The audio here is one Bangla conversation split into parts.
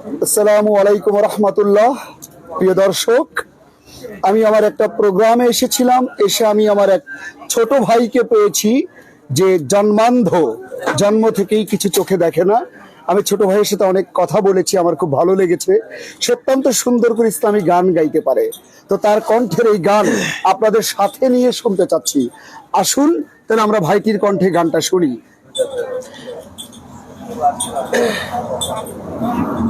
আসসালামু আলাইকুম রহমতুল্লাহ। প্রিয় দর্শক, আমি আমার একটা প্রোগ্রামে এসেছিলাম। এসে আমি আমার এক ছোট ভাইকে পেয়েছি যে জন্মান্ধ, জন্ম থেকেই কিছু চোখে দেখে না। আমি ছোট ভাইয়ের সাথে অনেক কথা বলেছি, আমার খুব ভালো লেগেছে। সে অত্যন্ত সুন্দর করে ইসলামী গান গাইতে পারে। তো তার কণ্ঠের এই গান আপনাদের সাথে নিয়ে শুনতে চাচ্ছি। আসুন, তাহলে আমরা ভাইটির কণ্ঠে গানটা শুনি।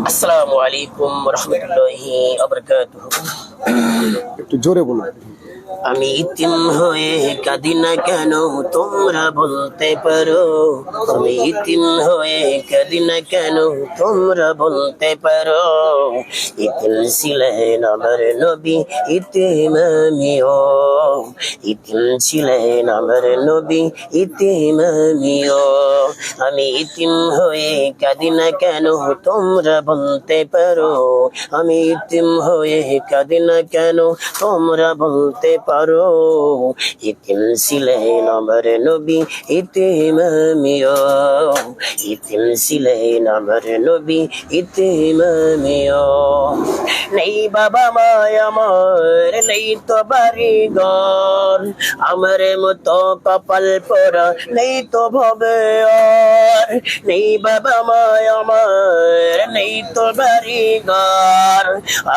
আসসালামু আলাইকুম রহমতুল্লাহি একটু জোরে বলুন। আমি ইতিম হয়ে কাঁদি না কেন? তোমরা বলতে পারো। আমি ইতিম হয়ে কাঁদি না কেন? তোমরা বলতে পারো। ইতিম ছিলেন আমার নবী, ইতিম আমিও। ইতিম ছিলেন আমার নবী, ইতিম আমিও। আমি ইতিম হয়ে কাঁদি না কেন? তোমরা বলতে পারো। আমি ইতিম হয়ে কাঁদি না কেন? তোমরা বলতে পারো। ইতিম ছিলেন আমার নবী, ইতিম আমিও ইতিম ছিলেন আমার নবী, ইতিম আমিও নেই বাবা মায় আমার, নেই তো বাড়ি ঘর আমার মতো কপাল পরা নেই তো ভবে নেই বাবা মায় আমার, নেই তো বাড়ি ঘর।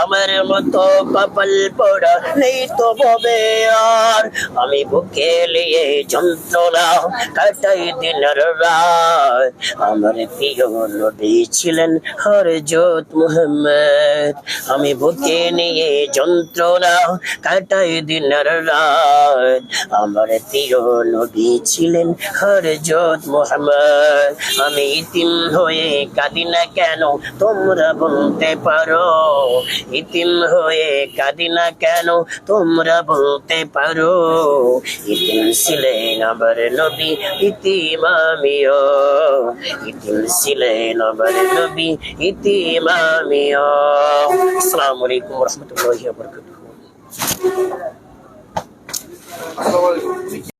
আমার মতো কপাল পড়া, নেই তো ভবে আর। আমি বুকে লিয়ে যন্ত্রণা কাটাই দিনের রাত। আমার প্রিয় নবী ছিলেন হরজত মুহাম্মদ। আমি বুকে নিয়ে যন্ত্রণা কাটাই দিনের রাত। আমার প্রিয় নবী ছিলেন হরজত মুহাম্মদ। আমি ইতিম হয়ে কাঁদি না কেন? তোমরা বলতে পারো। ইতিম হয়ে কাঁদি না কেন? তোমরা বলতে পারো। ইতিম ছিলেন আমার নবী ইতিম আমিও। ইতিম ছিলেন আমার নবী ইতিম আমিও। আসসালামু আলাইকুম রহমতুল্লাহি ওয়া বারাকাতুহু।